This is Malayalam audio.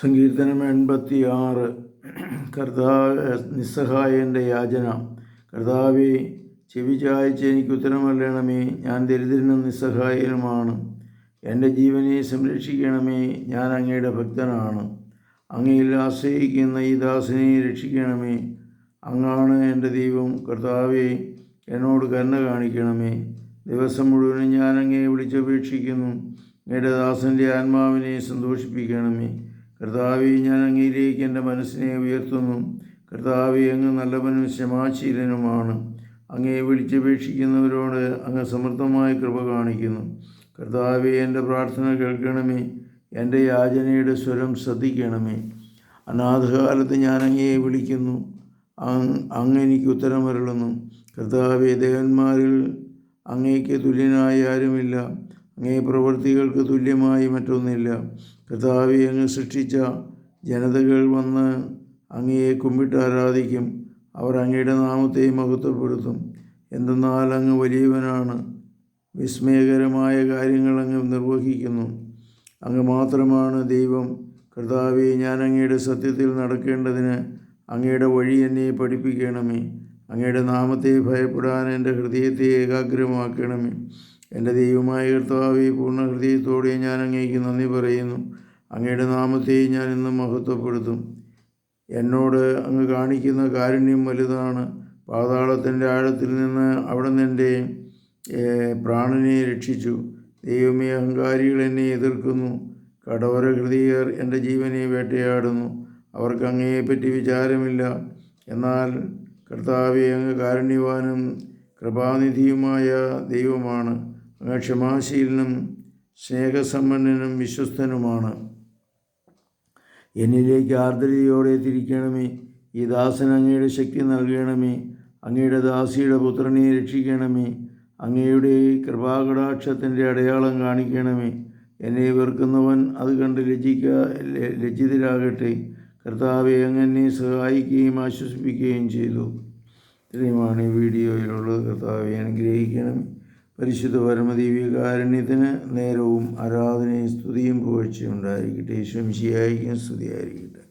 സങ്കീർത്തനം എൺപത്തി ആറ് കർത്താവ് നിസ്സഹായന്റെ യാചന. കർത്താവെ ചെവി ചായച്ച് എനിക്ക് ഉത്തരമല്ലണമേ ഞാൻ ദരിദ്രനും നിസ്സഹായനുമാണ്. എന്റെ ജീവനെ സംരക്ഷിക്കണമേ. ഞാൻ അങ്ങയുടെ ഭക്തനാണ്. അങ്ങയിൽ ആശ്രയിക്കുന്ന ഈ ദാസിനെ രക്ഷിക്കണമേ. അങ്ങാണ് എന്റെ ദൈവം. കർത്താവെ എന്നോട് കരുണ കാണിക്കണമേ. ദിവസം മുഴുവനും ഞാൻ അങ്ങയെ വിളിച്ചപേക്ഷിക്കുന്നു. എന്റെ ദാസന്റെ ആത്മാവിനെ സന്തോഷിപ്പിക്കണമേ. കർത്താവെ ഞാൻ അങ്ങയിലേക്ക് എന്റെ മനസ്സിനെ ഉയർത്തുന്നു. കർത്താവെ അങ്ങ് നല്ലവനും ക്ഷമാശീലനുമാണ്. അങ്ങയെ വിളിച്ചപേക്ഷിക്കുന്നവരോട് അങ്ങ് സമൃദ്ധമായ കൃപ കാണിക്കുന്നു. കർത്താവെ എന്റെ പ്രാർത്ഥന കേൾക്കണമേ. എന്റെ യാചനയുടെ സ്വരം ശ്രദ്ധിക്കണമേ. അനാഥകാലത്ത് ഞാൻ അങ്ങയെ വിളിക്കുന്നു. അങ് അങ്ങ് എനിക്ക് ഉത്തരമരുളുന്നു. കർത്താവെ ദേവന്മാരിൽ അങ്ങേക്ക് തുല്യനായി ആരുമില്ല. അങ്ങേ പ്രവൃത്തികൾക്ക് തുല്യമായി മറ്റൊന്നില്ല. കർത്താവെ അങ്ങ് സൃഷ്ടിച്ച ജനതകൾ വന്ന് അങ്ങയെ കുമ്പിട്ട് ആരാധിക്കും. അവർ അങ്ങയുടെ നാമത്തെ മഹത്വപ്പെടുത്തും. എന്തെന്നാൽ അങ്ങ് വലിയവനാണ്. വിസ്മയകരമായ കാര്യങ്ങൾ അങ്ങ് നിർവഹിക്കുന്നു. അങ്ങ് മാത്രമാണ് ദൈവം. കർത്താവെ ഞാൻ അങ്ങയുടെ സത്യത്തിൽ നടക്കേണ്ടതിന് അങ്ങയുടെ വഴി എന്നെ പഠിപ്പിക്കണമേ. അങ്ങയുടെ നാമത്തെ ഭയപ്പെടാൻ എന്റെ ഹൃദയത്തെ ഏകാഗ്രമാക്കണമേ. എന്റെ ദൈവമായ കർത്താവ് പൂർണ ഹൃദയത്തോടെ ഞാൻ അങ്ങേക്ക് നന്ദി പറയുന്നു. അങ്ങയുടെ നാമത്തെ ഞാൻ ഇന്ന് മഹത്വപ്പെടുത്തും. എന്നോട് അങ്ങ് കാണിക്കുന്ന കാരുണ്യം വലുതാണ്. പാതാളത്തിന്റെ ആഴത്തിൽ നിന്ന് അവിടെ നിന്റെ പ്രാണനെ രക്ഷിച്ചു. ദൈവമേ അഹങ്കാരികൾ എന്നെ എതിർക്കുന്നു. കടവര ഹൃദയർ എന്റെ ജീവനെ വേട്ടയാടുന്നു. അവർക്ക് അങ്ങയെപ്പറ്റി വിചാരമില്ല. എന്നാൽ കർത്താവെ അങ്ങ് കാരുണ്യവാനും കൃപാനിധിയുമായ ദൈവമാണ്. ക്ഷമാശീലനും സ്നേഹസമ്പന്നനും വിശ്വസ്തനുമാണ്. എന്നിലേക്ക് ആർദ്രതയോടെ തിരിക്കണമേ. ഈ ദാസൻ അങ്ങയുടെ ശക്തി നൽകണമേ. അങ്ങയുടെ ദാസിയുടെ പുത്രനെ രക്ഷിക്കണമേ. അങ്ങയുടെ കൃപാകടാക്ഷത്തിന്റെ അടയാളം കാണിക്കണമേ. എന്നെ വെറുക്കുന്നവൻ അത് കണ്ട് ലജ്ജിക്ക ലജ്ജിതരാകട്ടെ. കർത്താവെ അങ്ങനെ സഹായിക്കുകയും ആശ്വസിപ്പിക്കുകയും ചെയ്തു. ഇത്രയുമാണ് ഈ വീഡിയോയിലുള്ളത്. കർത്താവെ അനുഗ്രഹിക്കണം. പരിശുദ്ധ പരമദിവ്യകാരുണ്യത്തിന് നേരവും ആരാധനയും സ്തുതിയും പുകഴ്ചയും ഉണ്ടായിരിക്കട്ടെ. ഈശ്വംശിയായിരിക്കും സ്തുതിയായിരിക്കട്ടെ.